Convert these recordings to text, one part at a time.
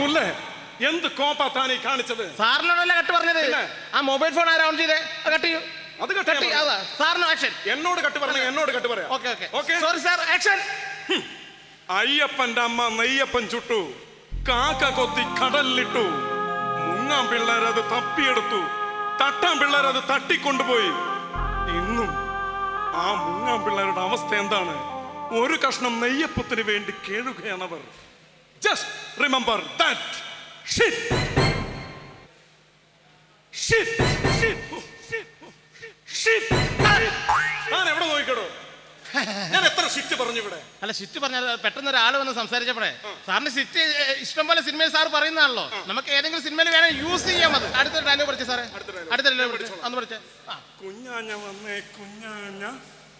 പുല്ലേ എന്ത് കോപ്പാ താനീ കാണിച്ചത്? സാറിനോടല്ല കട്ട് പറഞ്ഞത്? ആ മൊബൈൽ ഫോൺ ആരാ ഓൺ ചെയ്തേ? കട്ട് ചെയ്യൂ. അത് കട്ട് സാറിന് ആക്ഷൻ എന്നോട് കട്ട് പറഞ്ഞ എന്നോട് കട്ട് പറയാം. Okay okay okay sorry sir action അയ്യപ്പന്റെ അമ്മ നെയ്യപ്പൻ ചുട്ടു. കാക്ക കൊത്തി കടലിലിട്ടു. മുങ്ങാൻ പിള്ളേരത് തപ്പിയെടുത്തു. തട്ടാൻ പിള്ളേരത് തട്ടിക്കൊണ്ടുപോയി. ഇന്നും ആ മുങ്ങാൻ പിള്ളേരുടെ അവസ്ഥ എന്താണ്? ഒരു കഷ്ണം നെയ്യപ്പത്തിന് വേണ്ടി കേഴുകയാണവർ ജസ്റ്റ് റിമെമ്പർ Shit. ഞാൻ എവിടെ നോക്കിക്കടോ? ഞാൻ എത്ര ഷിറ്റ് പറഞ്ഞു ഇവിടെ? അല്ല ഷിറ്റ് പറഞ്ഞാൽ പെട്ടെന്ന് ഒരാൾ വന്ന് സംസാരിച്ചപ്പോഴേ. സാറിന് ഷിറ്റ് ഇഷ്ടം പോലെ സിനിമയിൽ സാർ പറയുന്നതാണല്ലോ. നമുക്ക് ഏതെങ്കിലും സിനിമയിൽ വേണേൽ യൂസ് ചെയ്യാം അത്. അടുത്ത ഡയലോഗ് പഠിച്ചു സാറേ. അടുത്ത ഡയലോഗ് പഠിച്ചു. അന്ന് പഠിച്ചേ. കുഞ്ഞാഞ്ഞ വന്നേ കുഞ്ഞാഞ്ഞ.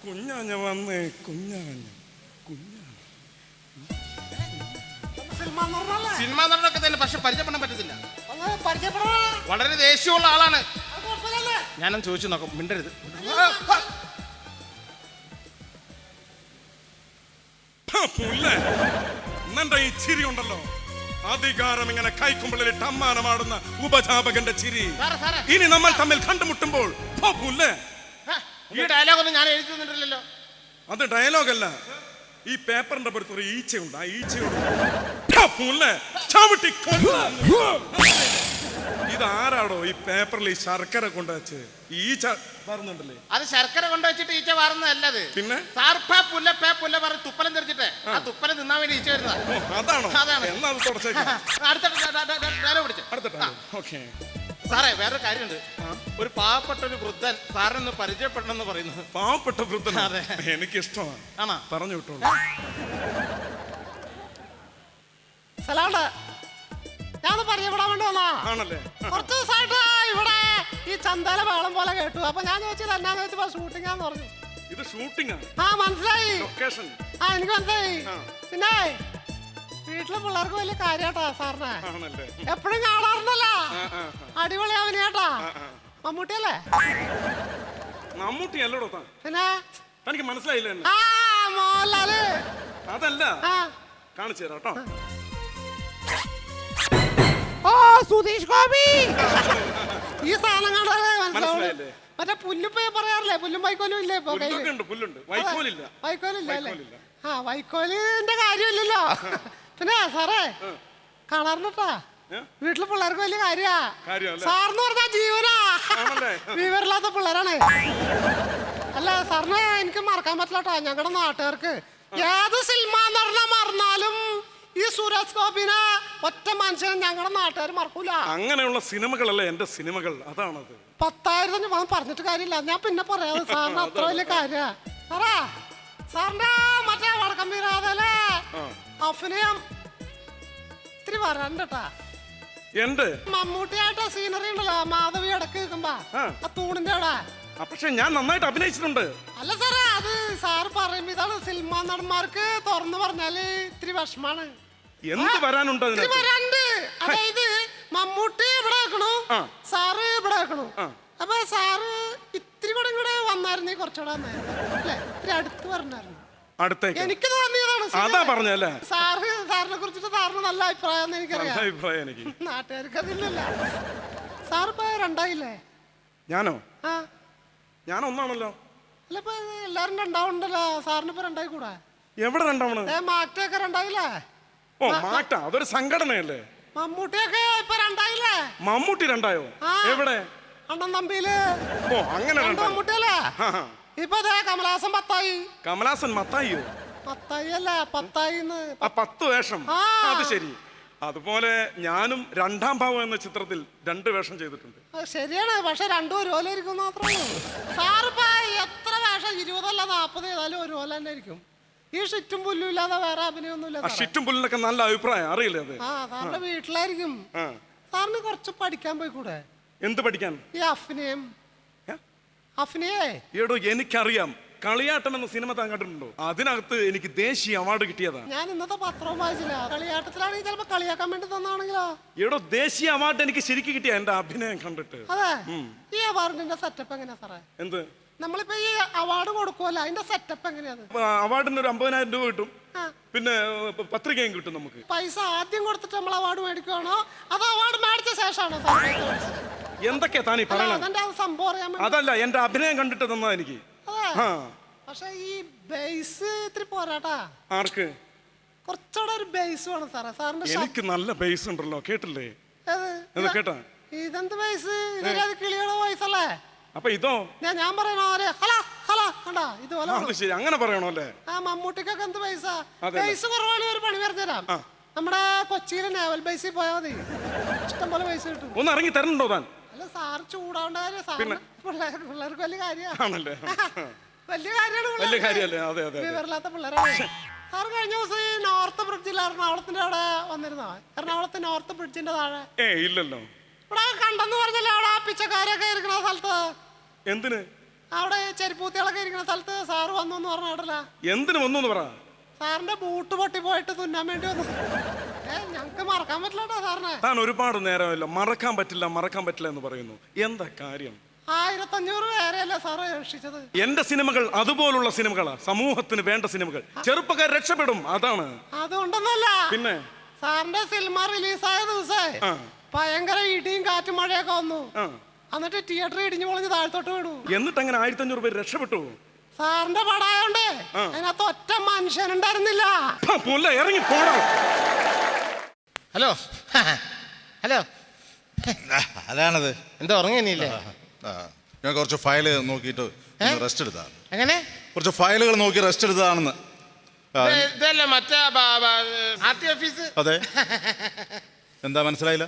കുഞ്ഞാഞ്ഞ വന്നേ കുഞ്ഞാഞ്ഞ. സിനിമ നടനൊക്കെ തന്നെ പക്ഷെ പരിചയപ്പെടാൻ പറ്റത്തില്ല. വളരെ ദേഷ്യമുള്ള ആളാണ്. ഞാനും ഞാനൊന്ന് ചോദിച്ചു നോക്കാം മിണ്ടരുത്. നിന്റെ ഈ ചിരി ഉണ്ടല്ലോ? അധികാരം ഇങ്ങനെ കൈക്കുമ്പിളിലിട്ട് അമ്മാനമാടുന്ന ഉപജാപകന്റെ ചിരി. ഇനി നമ്മൾ തമ്മിൽ കണ്ടുമുട്ടുമ്പോൾ ഈ ഡയലോഗ് ഒന്നും ഞാൻ എഴുതി തന്നിട്ടില്ലല്ലോ. അത് ഡയലോഗല്ല. ഈ പേപ്പറിന്റെ പുറത്ത് ഒരു ഈച്ചയുണ്ട് ആ ഈച്ചയുണ്ട്. ചവിട്ടി. ഇതാരാടോ ഈ പേപ്പറിൽ ഈ ശർക്കര കൊണ്ടുവച്ച് ഈ ഈച്ച പറഞ്ഞുണ്ടല്ലേ അത് ശർക്കര കൊണ്ടുവച്ചിട്ട് ഈച്ച വാറുന്നതല്ല അത് പിന്നെ? സാർ പേ പുല്ല പേ പുല്ല പറഞ്ഞ് തുപ്പലം തെറിച്ചിട്ട്. ആ. തുപ്പലം തിന്നാൻ വേണ്ടി ഈച്ച വരുന്നത്. അതാണോ? അതാണ്. എന്നാ അത് തുടച്ചേക്കാം. അടുത്ത ഡയലോഗ് പിടിച്ചു. അടുത്ത ഓക്കെ. സാറേ വേറൊരു കാര്യമുണ്ട്. ഒരു പാവപ്പെട്ട ഒരു വൃദ്ധൻ സാറിനൊന്ന് പരിചയപ്പെടണമെന്ന് പറയുന്നത് പാവപ്പെട്ട വൃദ്ധൻ അതെ. എനിക്ക് ഇഷ്ടമാണ് ആണോ? പറഞ്ഞു വിട്ടോളൂ. സ്ഥലമുണ്ട് ഞാനൊന്ന് പരിചയപ്പെടാൻ വേണ്ടി വന്നാ ആണല്ലേ? കുറച്ച് ദിവസമായിട്ട് ഇവിടെ ഈ ചന്തല വേളം പോലെ കേട്ടു. അപ്പൊ ഞാൻ ചോദിച്ചത് എന്നാന്ന് ചോദിച്ചപ്പോ ഷൂട്ടിംഗ് ആന്ന് പറഞ്ഞു. ഇത് ഷൂട്ടിംഗ് ആ? മനസ്സിലായി. ലൊക്കേഷൻ ആ എനിക്ക് മനസ്സിലായി. പിന്നെ വീട്ടിലെ പിള്ളേർക്ക് വലിയ കാര്യാട്ടാ സാറിനെ. എപ്പോഴും കാണാറുണ്ടല്ലോ. അടിപൊളി അവനെയാട്ടാ. മമ്മൂട്ടിയല്ലേ? മമ്മൂട്ടി അല്ലടോ പിന്നെ? തനിക്ക് മനസ്സിലായില്ല അതല്ല. കാണിച്ചു തരാം കേട്ടോ. ഓ സുധീഷ് ഗോപി. ഈ സാധനം കണ്ടാലേ മനസ്സിലാവുള്ളൂ മനസ്സിലായില്ലേ? മറ്റേ പുല്ലുപ്പേ പറയാറില്ലേ? പുല്ലും വൈക്കോലും ഇല്ലേ ഇപ്പൊ കയ്യിൽ? പുല്ലൊക്കെ ഉണ്ട് പുല്ലുണ്ട്. വൈക്കോലില്ല. വൈക്കോലില്ല അല്ലേ? വൈക്കോലില്ല. ആ വൈക്കോലിന്റെ കാര്യമില്ലല്ലോ. പിന്നെ സാറേ കാണാറുണ്ടാ ഏ? വീട്ടിലെ പിള്ളേർക്ക് വലിയ കാര്യാ. കാര്യമല്ലേ? സാറിന് പറഞ്ഞാ ജീവനാ. ആണല്ലേ? വിവരമില്ലാത്ത പിള്ളേരാണ്. അല്ല സാറിന് എനിക്ക് മറക്കാൻ പറ്റില്ല കേട്ടോ ഞങ്ങളുടെ നാട്ടുകാർക്ക് ഏത് സിനിമ നടന്ന മറന്നാലും ഈ സുരേഷ് ഗോപിനെ ഒറ്റ മനുഷ്യനെ ഞങ്ങളുടെ നാട്ടുകാർ മറക്കൂല. അങ്ങനെയുള്ള സിനിമകളല്ലേ എന്റെ സിനിമകൾ? അതാണത്. പത്തായിരത്തിന് ഞാൻ പറഞ്ഞിട്ട് കാര്യമില്ല. ഞാൻ പിന്നെ പറയാം. സാറിന് അത്ര വലിയ കാര്യ. സാറാ സാറിന്റെ മറ്റേ വടക്കം വീരാതല്ലേ. അഭിനയം ഇത്തിരി വരണ്ടട്ടാ. എന്റെ മമ്മൂട്ടിയായിട്ട് സീനറി ഉണ്ടല്ലോ മാധവി ഇടയ്ക്ക് നിൽക്കുമ്പോ ആ. തൂണിന്റെ അവിടെ. പക്ഷെ ഞാൻ നന്നായിട്ട് അഭിനയിച്ചിട്ടുണ്ട്. അല്ല സാറേ അത് സാർ പറയുമ്പോ ഇതാണ് സിനിമാ നടന്മാർക്ക് തുറന്നു പറഞ്ഞാൽ ഇത്തിരി വിഷമാണ്. എന്ത് വരാനുണ്ട് ഇത്തിരി അതിനകത്ത്? വരാണ്ട് അതായത് മമ്മൂട്ടി ഇവിടെ വെക്കണു ആ. സാറ് ഇവിടെ വെക്കണു. ആ. അപ്പൊ സാറ് ഇത്തിരി കൂടെ കൂടെ വന്നായിരുന്നേ കുറച്ചുകൂടെ വന്നായിരുന്നു അല്ലേ? ഇത്തിരി അടുത്ത് പറഞ്ഞായിരുന്നു. അടുത്തേക്ക്. എനിക്ക് തോന്നിയതാണ് അതാ ശരിയല്ലേ? പറഞ്ഞല്ലേ സാറ് സാറിനെ കുറിച്ചിട്ട് സാറിന് നല്ല അഭിപ്രായം നല്ല എനിക്കറിയാം അഭിപ്രായം എനിക്ക്. നാട്ടുകാർക്ക് അതില്ലല്ല. സാറിപ്പോ രണ്ടായില്ലേ? ഞാനോ? ആ. ഞാൻ ഒന്നാണല്ലോ. അല്ല ഇപ്പൊ എല്ലാരും രണ്ടാവുണ്ടല്ലോ സാറിന് ഇപ്പൊ രണ്ടായി കൂടെ എവിടെ രണ്ടാമണ് ഏ മാറ്റൊക്കെ രണ്ടായില്ലേ? ഓ മാറ്റ. അതൊരു സംഘടനയല്ലേ? മമ്മൂട്ടിയൊക്കെ ഇപ്പൊ രണ്ടായില്ലേ? മമ്മൂട്ടി രണ്ടായോ? ആ. എവിടെ? അണ്ണൻ തമ്പിയിൽ. ഓ അങ്ങനെ രണ്ട് രണ്ടായോ. മമ്മൂട്ടിയല്ലേ ആ, ആ. ഇപ്പൊ അതെ കമലാസൻ പത്തായി. കമലാസൻ മത്തായിയോ? പത്തായി അല്ലേ പത്തായിന്ന്. ആ പത്ത് വേഷം. ആ. അത് ശരി. അതുപോലെ ഞാനും രണ്ടാം ഭാവം എന്ന ചിത്രത്തിൽ രണ്ട് വേഷം ചെയ്തിട്ടുണ്ട്. അത് ശരിയാണ് പക്ഷെ രണ്ടും ഒരുപോലെ ഇരിക്കും മാത്രമേ ഉള്ളൂ. സാറിപ്പോ എത്ര വേഷം ഇരുപതല്ല നാപ്പത് ഏതായാലും ഓല തന്നെ ഇരിക്കും ഈ ഷിറ്റും പുല്ലും ഇല്ലാതെ വേറെ അഭിനയൊന്നുമില്ല ആ. ഷിറ്റും പുല്ലിനൊക്കെ നല്ല അഭിപ്രായം അറിയില്ലേ അത്? ആ സാറിന്റെ വീട്ടിലായിരിക്കും. ആ. സാറിന് കുറച്ച് പഠിക്കാൻ പോയി കൂടെ? എന്ത് പഠിക്കാൻ? ഈ അഫ്നയം ഏ? അഫ്നയേ എടോ എനിക്കറിയാം. കളിയാട്ടം എന്ന സിനിമ താൻ കണ്ടിട്ടുണ്ടോ? അതിനകത്ത് എനിക്ക് ദേശീയ അവാർഡ് കിട്ടിയതാ. ഞാൻ ഇന്നത്തെ പത്രവും വായിച്ചില്ല. കളിയാട്ടത്തിലാണെങ്കിൽ ചിലപ്പോ കളിയാക്കാൻ വേണ്ടി തന്നാണെങ്കിലോ? എടോ ദേശീയ അവാർഡ് എനിക്ക് ശരിക്കും കിട്ടിയ എന്റെ അഭിനയം കണ്ടിട്ട്. അതെ. ഈ അവാർഡിന്റെ സെറ്റപ്പ് എങ്ങനെയാ സാറേ? എന്ത്? നമ്മളിപ്പോ ഈ അവാർഡ് കൊടുക്കുമല്ലോ അതിന്റെ സെറ്റപ്പ് എങ്ങനെയാ അവാർഡിന് ഒരു അമ്പതിനായിരം രൂപ കിട്ടും. പിന്നെ പത്രികയും കിട്ടും നമുക്ക്. പൈസ ആദ്യം കൊടുത്തിട്ട് നമ്മൾ അവാർഡ് മേടിക്കുവാണോ? അതോ അവാർഡ് മേടിച്ച ശേഷമാണോ എന്തൊക്കെയാ താനീ പറയണത്? അതല്ല എന്റെ അഭിനയം കണ്ടിട്ട് തന്നാ എനിക്ക്. ആ പക്ഷെ ഈ ബേസ് ഇത്തിരി പോരാട്ടാ. ആർക്ക്? കുറച്ചുകൂടെ ഒരു ബേസ് വേണം സാറേ. സാറിന്റെ ശബ്ദം എനിക്ക് നല്ല ബേസ് ഉണ്ടല്ലോ കേട്ടില്ലേ? ഏത്? ഇത്. കേട്ടാ. ഇതെന്ത് ബേസ് ഇതൊരു കിളിയുടെ വോയിസ് അല്ലേ? അപ്പൊ ഇതോ? ഞാൻ ഞാൻ പറയണ പോലെ ഹല ഹലോ കണ്ടാ? ഇതുപോലെ അത് ശരി. അങ്ങനെ പറയണോ അല്ലേ? ആ മമ്മൂട്ടിക്കൊക്കെ എന്ത് പൈസ അതെ. പൈസ കുറവാണെങ്കിൽ ഒരു പണി പറഞ്ഞുതരാം ആ. നമ്മുടെ കൊച്ചിയിലെ നേവൽ ബേസിൽ പോയാൽ മതി. ഇഷ്ടം പോലെ പൈസ കിട്ടും. ഒന്ന് ഇറങ്ങി തരണ്ടോ താൻ? സാറ് ചൂടാവേണ്ട കാര്യം സാറിന് പിള്ളേർ പിള്ളേർക്ക് വലിയ കാര്യമാണ് ആണല്ലേ? വലിയ കാര്യമാണ് വലിയ കാര്യല്ലേ അതെ അതെ അതെ. വിവരമില്ലാത്ത പിള്ളേരാണ്. സാർ കഴിഞ്ഞ ദിവസം ഈ നോർത്ത് ബ്രിഡ്ജിൽ എറണാകുളത്തിന്റെ അവിടെ വന്നിരുന്നോ? എറണാകുളത്ത് നോർത്ത് ബ്രിഡ്ജിന്റെ താഴെ. ഏ ഇല്ലല്ലോ. ഇവിടെ കണ്ടെന്ന് പറഞ്ഞല്ലേ അവിടെ ആ പിച്ചക്കാരൊക്കെ ഇരിക്കുന്ന സ്ഥലത്ത്? എന്തിന്? അവിടെ ചെരിപ്പൂത്തികളൊക്കെ ഇരിക്കുന്ന സ്ഥലത്ത് സാർ വന്നു എന്ന് പറഞ്ഞ അവിടെല്ല എന്തിന് വന്നു എന്ന് പറ. സാറിന്റെ ബൂട്ട് പൊട്ടി പോയിട്ട് തുന്നാൻ വേണ്ടി വന്നു. മറക്കാൻ പറ്റില്ല സാറിനെ. താൻ ഒരുപാട് നേരമല്ല. മറക്കാൻ പറ്റില്ല മറക്കാൻ പറ്റില്ല എന്ന് പറയുന്നു. എന്താ കാര്യം? ആയിരത്തഞ്ഞൂറ് പേരെയല്ലേ സാറ് രക്ഷിച്ചത്? എന്റെ സിനിമകൾ അതുപോലുള്ള സിനിമകളാ. സമൂഹത്തിന് വേണ്ട സിനിമകൾ. ചെറുപ്പക്കാർ രക്ഷപ്പെടും. അതാണ്. അതുകൊണ്ടൊന്നല്ല. പിന്നെ? സാറിന്റെ സിനിമ റിലീസായ ദിവസേ ആ. ഭയങ്കര ഇടിയും കാറ്റും മഴയൊക്കെ വന്നു. ആ. എന്നിട്ട് തിയേറ്റർ ഇടിഞ്ഞു പൊളിഞ്ഞ് താഴ്ത്തോട്ട് വീണു. എന്നിട്ട് അങ്ങനെ ആയിരത്തി അഞ്ഞൂറ് പേര് രക്ഷപ്പെട്ടു? സാറിന്റെ പടായോണ്ടേ. അതിനകത്ത് ഒറ്റ മനുഷ്യനുണ്ടായിരുന്നില്ല. ഇറങ്ങി പോണോ ഹലോ. ഹലോ. അതാണത്. എന്താ ഉറങ്ങിയില്ലേ ഞാൻ കുറച്ച് ഫയൽ നോക്കിയിട്ട് റെസ്റ്റ് എടുത്താണ് എങ്ങനെ? കുറച്ച് ഫയലുകൾ നോക്കി റെസ്റ്റ് എടുത്തതാണെന്ന്. ഇതല്ലേ മറ്റേ ഓഫീസ് അതെ. എന്താ മനസ്സിലായില്ല?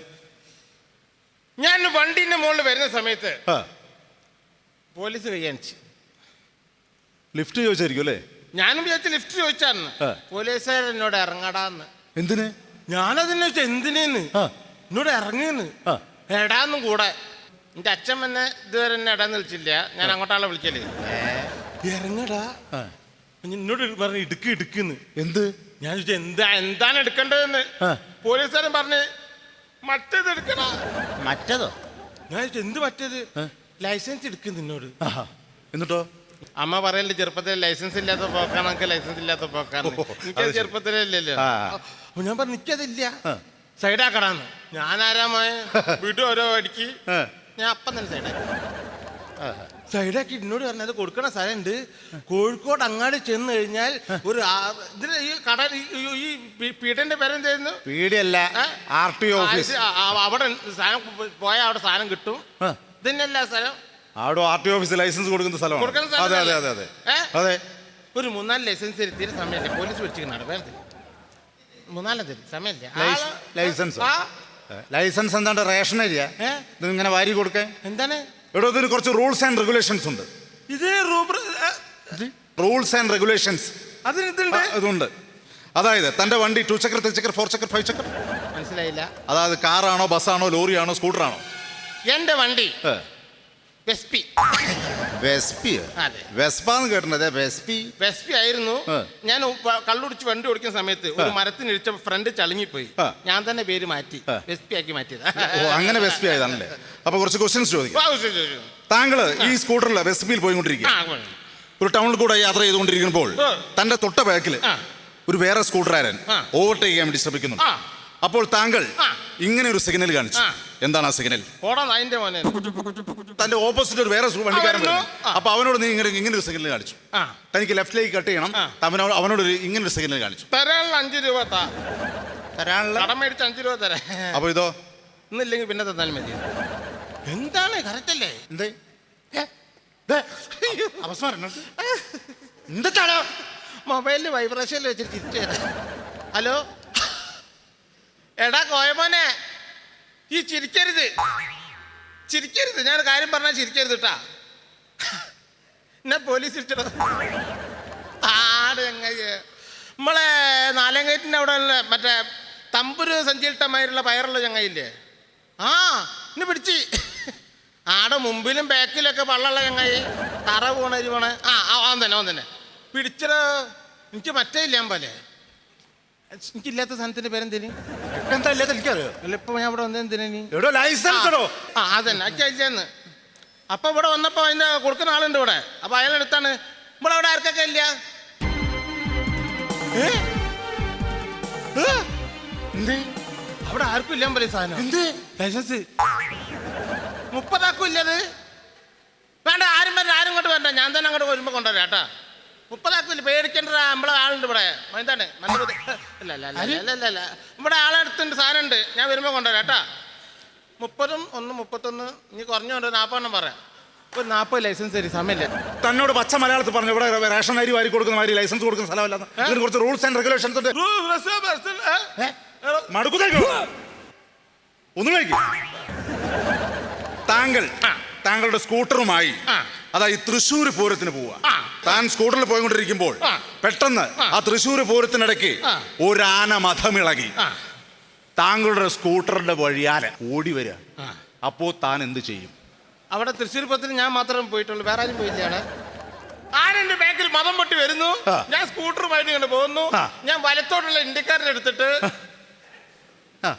ഞാൻ വണ്ടിന്റെ മുകളിൽ വരുന്ന സമയത്ത് പോലീസ് കൈയണിച്ച് ലിഫ്റ്റ് ചോദിച്ചായിരിക്കും അല്ലേ? ഞാനും വിചാരിച്ച ലിഫ്റ്റ് ചോദിച്ചാന്ന്. പോലീസുകാരൻ എന്നോട് ഇറങ്ങടാന്ന്. എന്തിന്? ഞാനതിനെ വെച്ചാൽ എന്തിനേന്ന് എന്നോട് ഇറങ്ങിന്ന്. എടാന്നും കൂടെ. എന്റെ അച്ഛൻ എന്നെ ഇതുവരെ എന്നെ എടാന്ന് വിളിച്ചില്ല ഞാൻ അങ്ങോട്ടാളെ വിളിക്കൽ? ഇറങ്ങടാ. എന്നോട് പറഞ്ഞു ഇടുക്ക് ഇടുക്കുന്ന്. എന്ത്? ഞാൻ ചോദിച്ചു എന്താ എന്താണ് എടുക്കേണ്ടതെന്ന്. പോലീസുകാരൻ പറഞ്ഞ് മറ്റേത് എടുക്കണ മറ്റേതോ? ഞാൻ ചോദിച്ചു എന്ത് മറ്റേത്? ലൈസൻസ് എടുക്കുന്നു നിന്നോട്. എന്നിട്ടോ? അമ്മ പറയല്ലേ ചെറുപ്പത്തിൽ ലൈസൻസ് ഇല്ലാത്ത പോക്കാണ് എനിക്ക് ലൈസൻസ് ഇല്ലാത്ത പോക്കാണ് ചെറുപ്പത്തിലല്ലേ അപ്പൊ ഞാൻ പറഞ്ഞു നിൽക്കതില്ല സൈഡാക്കടാന്ന്. ഞാൻ ആരാ മോയെ വീട്ടിൽ ഓരോ അടിക്ക് ഞാൻ അപ്പം തന്നെ സൈഡാക്കി. സൈഡാക്കി എന്നോട് പറഞ്ഞത് കൊടുക്കണ സ്ഥലമുണ്ട്. കോഴിക്കോട് അങ്ങാടി ചെന്ന് കഴിഞ്ഞാൽ ഒരു ഇതിന് ഈ കട ഈ- പീഠന്റെ പേരെന്തായിരുന്നു? R T office. അവിടെ സാധനം പോയ അവിടെ സാധനം കിട്ടും. ഇതന്നെയല്ല സ്ഥലം? അവിടെ ആർ ടി ഓഫീസ് ലൈസൻസ് കൊടുക്കുന്ന സ്ഥലമാണ്. അതെ അതെ അതെ അതെ. അതെ. ഒരു മൂന്നാൽ ലൈസൻസ് എത്തിയ സമയമില്ല പോലീസ് വിളിച്ചിരിക്കുന്നതാണ് വേറെ മൂന്നാലും തരും സമയമില്ല. ലൈസ്- ആള്- ലൈസൻസ്. ആ, ലൈസൻസ് എന്താണ്ട് റേഷൻ ഏരിയ? ഏ? ഇത് ഇങ്ങനെ വാരി കൊടുക്കേ? എന്താണ്? എടോ ഇതിന് കുറച്ച് റൂൾസ് ആൻഡ് റെഗുലേഷൻസ് ഉണ്ട്. ഇതിന് റൂബർ റൂൾസ് ആൻഡ് റെഗുലേഷൻസ്. അതിന് ഇതുണ്ട്. ഇതുണ്ട്. അതായത് തന്റെ വണ്ടി ടു ചക്കർ ത്രീ ചക്കർ ഫോർ ചക്കർ ഫൈവ് ചക്കർ മനസ്സിലായില്ല. അതായത് കാറാണോ ബസ്സാണോ ലോറിയാണോ സ്കൂട്ടറാണോ? എന്റെ വണ്ടി. വെസ്പി വെസ്പി അതെ. വെസ്പാന്ന് കേട്ടിട്ടുണ്ട് വെസ്പി വെസ്പി ആയിരുന്നു. ഞാൻ കള്ളുടിച്ച് വണ്ടി ഓടിക്കുന്ന സമയത്ത് ഒരു മരത്തിന് ഇടിച്ച ഫ്രണ്ട് ചളിങ്ങിപ്പോയി ആ. ഞാൻ തന്നെ പേര് മാറ്റി. വെസ്പി ആക്കി മാറ്റിയത് അങ്ങനെ വെസ്പി ആയതാണല്ലേ അപ്പൊ കുറച്ച് ക്വസ്റ്റ്യൻസ് ചോദിക്കാം താങ്കൾ ശരി, ശരി, ശരി. താങ്കൾ ഈ സ്കൂട്ടറിൽ വെസ്പിയിൽ പോയിക്കൊണ്ടിരിക്കുക ആ, കൊള്ളാം. ഒരു ടൗണിൽ കൂടെ യാത്ര ചെയ്തുകൊണ്ടിരിക്കുമ്പോൾ ആ. തന്റെ തൊട്ട ബാക്കിൽ ആ. ഒരു വേറെ സ്കൂട്ടറാരൻ ആ. ഓവർടേക്ക് ചെയ്യാൻ വേണ്ടി ശ്രമിക്കുന്നു ആ. അപ്പോൾ താങ്കൾ ആ. ഇങ്ങനെ ഒരു സിഗ്നൽ കാണിച്ചു ആ. എന്താണ് ആ സിഗ്നൽ പോടാ അതിന്റെ മോനെ. തന്റെ ഓപ്പോസിറ്റ് ഒരു വേറെ സു- വണ്ടിക്കാരൻ വരുന്നു. വരുന്നു. അപ്പൊ അവനോട് നീ ഇങ്ങനെ ഇങ്ങനെ ഒരു സിഗ്നൽ കാണിച്ചു. ആ. തനിക്ക് ലെഫ്റ്റിലേക്ക് കട്ട് ചെയ്യണം. അവനോട് അവനോട് ഒരു ഇങ്ങനെ ഒരു സിഗ്നൽ കാണിച്ചു. തരാനുള്ള അഞ്ച് രൂപ താ. തരാനുള്ള കടം മേടിച്ച് അഞ്ച് രൂപ തരാം. അപ്പൊ ഇതോ? ഇന്നില്ലെങ്കിൽ പിന്നെ തന്നാലും മതി. എന്താണ്? കറക്റ്റല്ലേ എന്തേ? അവസാനം എന്താണോ മൊബൈലിൽ വൈബ്രേഷനിൽ വെച്ചിട്ട് തിരിച്ചു തരാം. ഹലോ? എടാ കോയമോനെ. ഈ ചിരിക്കരുത്. ചിരിക്കരുത്. ഞാൻ കാര്യം പറഞ്ഞാൽ ചിരിക്കരുത് കേട്ടാ എന്നാ പോലീസ് ഇട്ടത് നമ്മളെ നാലങ്കയറ്റിന്റെ അവിടെ ഉള്ള മറ്റേ തമ്പുരു സഞ്ചിയിട്ടമായിട്ടുള്ള പയറുള്ള ചങ്ങയില്ലേ ആ എന്നെ പിടിച്ച്. ആടെ മുമ്പിലും ബാക്കിലൊക്കെ വള്ളമുള്ള ചങ്ങായി. തറ പോണ അരി പോണ ആ ആ, തന്നെ ഓൻ തന്നെ. പിടിച്ചത് എനിക്ക് മറ്റേ ഇല്ലാൻ പോലെ. എനിക്കില്ലാത്ത സാധനത്തിന്റെ പേരെന്തേനി? എന്താ ഇല്ലാത്ത എനിക്കറിയോ? അല്ല ഇപ്പൊ ഞാൻ ഇവിടെ വന്നെന്തിനോ നീ എടോ ലൈസൻസ് എടോ ആ അതന്നെ അച്ഛന്ന് അപ്പൊ ഇവിടെ വന്നപ്പോ അതിന്റെ കൊടുക്കുന്ന ആളുണ്ട് ഇവിടെ. അപ്പൊ അയാളെടുത്താണ് ഇവിടെ അവിടെ ആർക്കൊക്കെ ഇല്ല? അവിടെ ആർക്കും ഇല്ലാൻ പറയും സാധനം. എന്ത്? ലൈസൻസ് മുപ്പതാക്കും ഇല്ലത്? വേണ്ട ആരും വരണ്ട ആരും ഇങ്ങോട്ട് വരണ്ട. ഞാൻ തന്നെ അങ്ങോട്ട് വരുമ്പോ കൊണ്ടുവരാം കേട്ടാ. മുപ്പതാക്കും ഇല്ല പേടിക്കേണ്ട നമ്മളെ ആളുണ്ട് ഇവിടെ. എന്താണ്? നല്ലത് ഇല്ല ഇവിടെ ആളെടുത്തുണ്ട് സാധനം ഉണ്ട് ഞാൻ വരുമ്പോൾ കൊണ്ടുവരാം കേട്ടാ. മുപ്പതും ഒന്ന് മുപ്പത്തൊന്ന് ഇനി കുറഞ്ഞുകൊണ്ട് നാൽപ്പതെണ്ണം പറയാം. ഒരു നാൽപ്പത് ലൈസൻസ് തരും സമയമില്ല. തന്നോട് പച്ച മലയാളത്തിൽ പറഞ്ഞു ഇവിടെ റേഷൻ അരി വാരി കൊടുക്കുന്ന മാതിരി ലൈസൻസ് കൊടുക്കുന്ന സ്ഥലമല്ല ഇതിന് കുറച്ച് റൂൾസ് ആൻഡ് റെഗുലേഷൻസ് ഉണ്ട്. മടുക്കുന്നേക്കോ ഒന്നും താങ്കൾ താങ്കളുടെ സ്കൂട്ടറുമായി അതായത് തൃശ്ശൂർ പൂരത്തിന് പോവുക ആ. താൻ സ്കൂട്ടറിൽ പോയിക്കൊണ്ടിരിക്കുമ്പോൾ പെട്ടെന്ന് ആ. തൃശ്ശൂർ പൂരത്തിനിടയ്ക്ക്. ഒരാന മതമിളകി താങ്കളുടെ സ്കൂട്ടറിന്റെ വഴിയാല ഓടി വരിക. അപ്പോ താൻ എന്ത് ചെയ്യും? അവിടെ തൃശ്ശൂർ പത്തിന് ഞാൻ മാത്രം പോയിട്ടുള്ളൂ വേറെ ആരും പോയില്ല ആനന്റെ ആരെന്റെ ബാക്കിൽ മതം പൊട്ടി വരുന്നു. ഞാൻ സ്കൂട്ടറുമായിട്ട് ഇങ്ങനെ പോകുന്നു. ഞാൻ വലത്തോട്ടുള്ള ഇന്ത്യക്കാരനെ എടുത്തിട്ട്.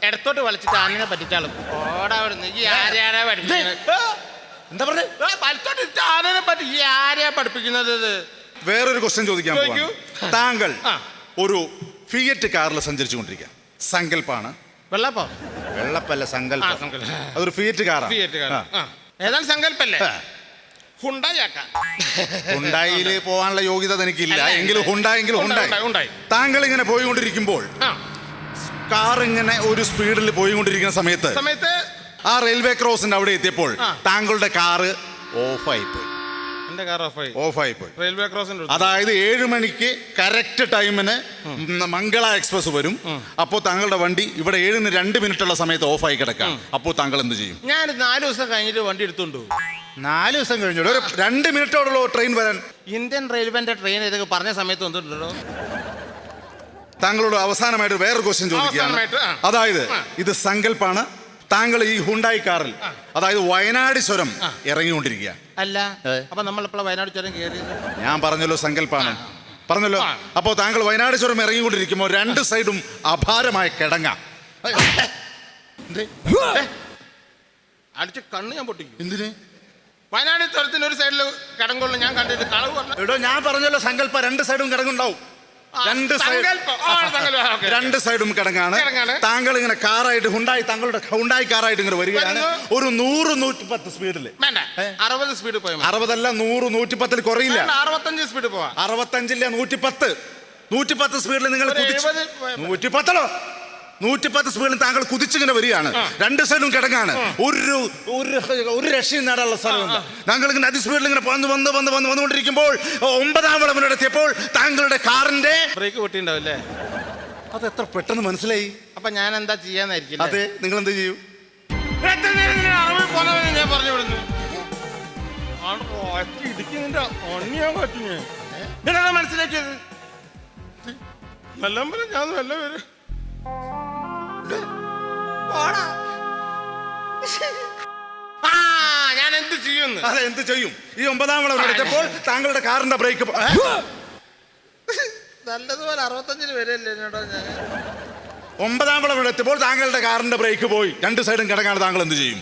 ഇടത്തോട്ട് വലിച്ചിട്ട് ആനനെ പറ്റിച്ചാളും. ഓടാ ഈ ആരെയാണ് പഠിപ്പിക്കുന്നത് എന്താ പറഞ്ഞേ? ആ, വലത്തോട്ട് ഇട്ട് ആനനെ പറ്റി ഈ ആരെയാ പഠിപ്പിക്കുന്നത് ഇത്? വേറൊരു ക്വസ്റ്റ്യൻ ചോദിക്കാൻ ചോദിക്കൂ. പോവാണ്. താങ്കൾ ആ. ഒരു ഫിയറ്റ് കാറിൽ സഞ്ചരിച്ചുകൊണ്ടിരിക്കുക സങ്കല്പാണ്. വെള്ളപ്പോ? വെള്ളപ്പല്ല ആ സങ്കല്പം. സങ്കല്പം. അതൊരു ഫിയറ്റ് കാറാണ് ഫിയറ്റ് കാർ. ആ. ഏതാണ്ട് സങ്കല്പല്ലേ? ഹുണ്ടായാക്കാം ഹുണ്ടായിൽ പോകാനുള്ള യോഗ്യത എനിക്കില്ല. അല്ല, എങ്കിലും ഉണ്ട്. ഹുണ്ടായെങ്കിലും ഹുണ്ടായി താങ്കൾ ഇങ്ങനെ പോയിക്കൊണ്ടിരിക്കുമ്പോൾ ആ. കാർ ഇങ്ങനെ ഒരു സ്പീഡിൽ പോയിക്കൊണ്ടിരിക്കുന്ന സമയത്ത് സമയത്ത് ആ റെയിൽവേ ക്രോസിന്റെ അവിടെ എത്തിയപ്പോൾ. താങ്കളുടെ കാറ് ഓഫായി പോയി എന്റെ കാർ ഓഫായി. ഓഫായി പോയി റെയിൽവേ ക്രോസിന്റെ അതായത് ഏഴ് മണിക്ക് കറക്റ്റ് ടൈമിന് മംഗള എക്സ്പ്രസ് വരും. അപ്പോൾ താങ്കളുടെ വണ്ടി ഇവിടെ ഏഴിന് രണ്ട് മിനിറ്റ് ഉള്ള സമയത്ത് ഓഫായി കിടക്കാം അപ്പോൾ താങ്കൾ എന്ത് ചെയ്യും? ഞാൻ നാല് ദിവസം കഴിഞ്ഞിട്ട് വണ്ടി എടുത്തുണ്ട് നാല് ദിവസം കഴിഞ്ഞിട്ട് ഒരു രണ്ട് മിനിറ്റോടുള്ള ട്രെയിൻ വരാൻ. ഇന്ത്യൻ റെയിൽവേന്റെ ട്രെയിൻ ഇതൊക്കെ പറഞ്ഞ സമയത്ത് വന്നിട്ടുണ്ടോ താങ്കളോട് അവസാനമായിട്ട് വേറൊരു ക്വസ്റ്റ്യൻ ചോദിക്കുകയാണ്. അതായത് ഇത് സങ്കല്പാണ്. താങ്കൾ ഈ ഹുണ്ടായി കാറിൽ അതായത് വയനാട് സ്വരം ഇറങ്ങിക്കൊണ്ടിരിക്കുക. അല്ല അപ്പൊ നമ്മളിപ്പോൾ വയനാട് ചുരം കയറി ഞാൻ പറഞ്ഞല്ലോ സങ്കല്പാണ്. പറഞ്ഞല്ലോ. അപ്പോൾ താങ്കൾ വയനാട് ചുരം ഇറങ്ങിക്കൊണ്ടിരിക്കുമ്പോൾ രണ്ട് സൈഡും അപാരമായ കിടങ്ങ. അടിച്ച് കണ്ണ് ഞാൻ പൊട്ടിക്കും. എന്തിന്? വയനാട് സ്വരത്തിന് ഒരു സൈഡിൽ കിടങ്ങുള്ളൂ ഞാൻ കണ്ടിട്ട് കളവ് പറഞ്ഞു എടോ ഞാൻ പറഞ്ഞല്ലോ സങ്കല്പ രണ്ട് സൈഡും കിടങ്ങുണ്ടാവും. രണ്ട് സൈഡ്. രണ്ട് സൈഡും കിടങ്ങാണ്. താങ്കൾ ഇങ്ങനെ കാറായിട്ട് ഹുണ്ടായി താങ്കളുടെ ഹുണ്ടായി കാറായിട്ട് ഇങ്ങനെ വരികയാണ്. ഒരു നൂറ് നൂറ്റി പത്ത് സ്പീഡിൽ അറുപത് സ്പീഡ്. അറുപതല്ല നൂറ് നൂറ്റിപ്പത്തിൽ കുറയില്ല. വേണ്ട, അറുപത്തഞ്ച് സ്പീഡ് പോവാ. അറുപത്തഞ്ചില്ല നൂറ്റിപ്പത്ത്. നൂറ്റിപ്പത്ത് സ്പീഡിൽ നിങ്ങൾ ഒരു നൂറ്റിപ്പത്ത് സ്പീഡിൽ താങ്കൾ കുതിച്ചിങ്ങനെ വരികയാണ്. രണ്ട് സൈഡും കിടങ്ങാണ്. ഒരു ഒരു ഒരു രക്ഷയും നേടാനുള്ള സ്ഥലമുണ്ട് താങ്കൾ ഇങ്ങനെ അതി സ്പീഡിൽ ഇങ്ങനെ വന്ന് വന്ന് വന്ന് വന്ന് വന്നുകൊണ്ടിരിക്കുമ്പോൾ ഒമ്പതാം വിളവിനെത്തിയപ്പോൾ താങ്കളുടെ കാറിന്റെ ബ്രേക്ക് പൊട്ടിണ്ടാവില്ലേ അത് എത്ര പെട്ടെന്ന് മനസ്സിലായി? അപ്പൊ ഞാൻ എന്താ ചെയ്യാന്നായിരിക്കും അതെ നിങ്ങൾ എന്ത് ചെയ്യും? എത്ര നേരം ഇങ്ങനെ അറവിൽ ഞാൻ പറഞ്ഞു വിടുന്നു. ഇടിക്കുന്നതിന്റെ പറ്റുന്നേ മനസ്സിലാക്കിയത്? പോലെ ഞാൻ നല്ല പേര് ആ ഞാൻ എന്ത് ചെയ്യുന്നു? അതെ എന്ത് ചെയ്യും? ഈ ഒമ്പതാം വിളവിനെത്തിയപ്പോൾ താങ്കളുടെ കാറിന്റെ ബ്രേക്ക് നല്ലതുപോലെ അറുപത്തഞ്ചിന് വരെയല്ലേ എന്നോടോ ഞാൻ. ഒമ്പതാം വിളവിനെത്തിയപ്പോൾ താങ്കളുടെ കാറിന്റെ ബ്രേക്ക് പോയി. രണ്ട് സൈഡും കിടക്കാണ് താങ്കൾ എന്ത് ചെയ്യും?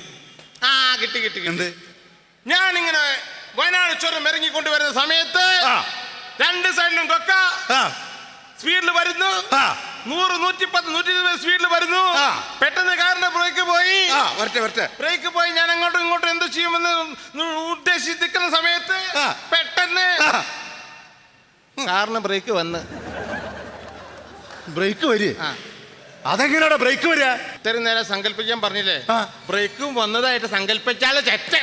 ആ കിട്ടി കിട്ടി എന്ത് എന്ത്? ഇങ്ങനെ വയനാട് ചുരം ഇറങ്ങിക്കൊണ്ടുവരുന്ന സമയത്ത്. രണ്ട് സൈഡിലും കൊക്ക ആ. സ്പീഡിൽ വരുന്നു. ആ. നൂറ് നൂറ്റിപ്പത്ത് നൂറ്റി ഇരുപത് സ്പീഡിൽ വരുന്നു. പെട്ടെന്ന് കാറിന്റെ ബ്രേക്ക് പോയി. വരട്ടെ വരട്ടെ. ബ്രേക്ക് പോയി. ഞാൻ അങ്ങോട്ടും ഇങ്ങോട്ടും എന്ത് ചെയ്യുമെന്ന് ഉദ്ദേശിച്ചിരിക്കുന്ന സമയത്ത്. പെട്ടെന്ന് കാറിന് ബ്രേക്ക് വന്ന്. ബ്രേക്ക് വരിക? അതെങ്ങനെയാണ് അതെങ്ങനെയാടാ ബ്രേക്ക് വരിക? ഇത്രയും നേരം സങ്കല്പിക്കാൻ പറഞ്ഞില്ലേ? ബ്രേക്കും വന്നതായിട്ട് സങ്കല്പിച്ചാൽ ചെറ്റ